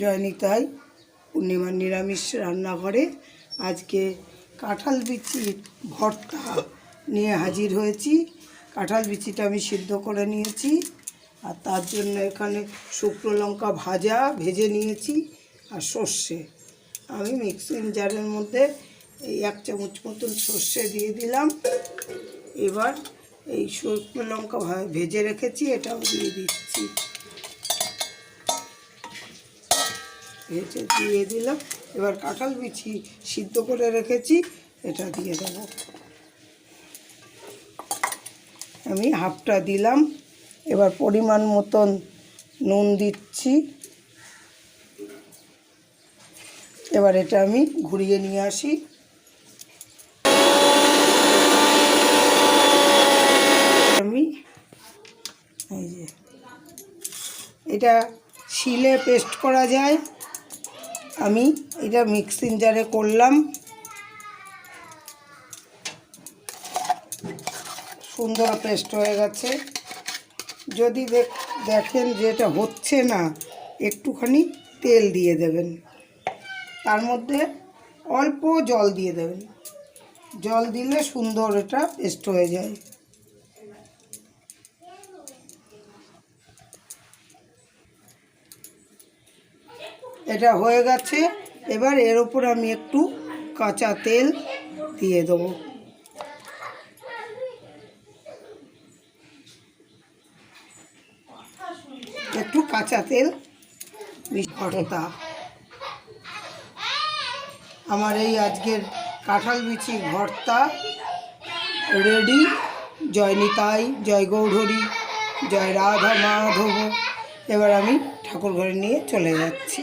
জয়নিতাই পূর্ণিমার নিরামিষ রান্নাঘরে আজকে কাঁঠাল বিচির ভর্তা নিয়ে হাজির হয়েছি। কাঁঠাল বিচিটা আমি সিদ্ধ করে নিয়েছি আর তার জন্য এখানে শুকনো লঙ্কা ভাজা ভেজে নিয়েছি আর সর্ষে। আমি মিক্সিং জারের মধ্যে এই এক চামচ মতন সর্ষে দিয়ে দিলাম। এবার এই শুকনো লঙ্কা ভেজে রেখেছি, এটাও দিয়ে দিচ্ছি। ভেজে দিয়ে দিলাম। এবার কাঁঠাল বিচি সিদ্ধ করে রেখেছি, এটা দিয়ে দেবো। আমি হাফটা দিলাম। এবার পরিমাণ মতন নুন দিচ্ছি। এবার এটা আমি ঘুরিয়ে নিয়ে আসি। আমি এই যে, এটা শিলে পেস্ট করা যায়। আমি এটা মিক্সিং জারে করলাম। সুন্দর পেস্ট হয়ে গেছে। যদি দেখ- দেখেন যে এটা হচ্ছে না, একটুখানি তেল দিয়ে দেবেন। তার মধ্যে অল্প জল দিয়ে দেবেন। জল দিলে সুন্দর এটা পেস্ট হয়ে যায়। এটা হয়ে গেছে। এবার এর উপর আমি একটু কাঁচা তেল দিয়ে দেবো। একটু কাঁচা তেল ভর্তা আমার এই আজকের কাঁঠাল বিচি ভর্তা রেডি। জয় নিতাই, জয় গৌরহরি জয় রাধা মাধব। এবার আমি ঠাকুর ঘরে নিয়ে চলে যাচ্ছি।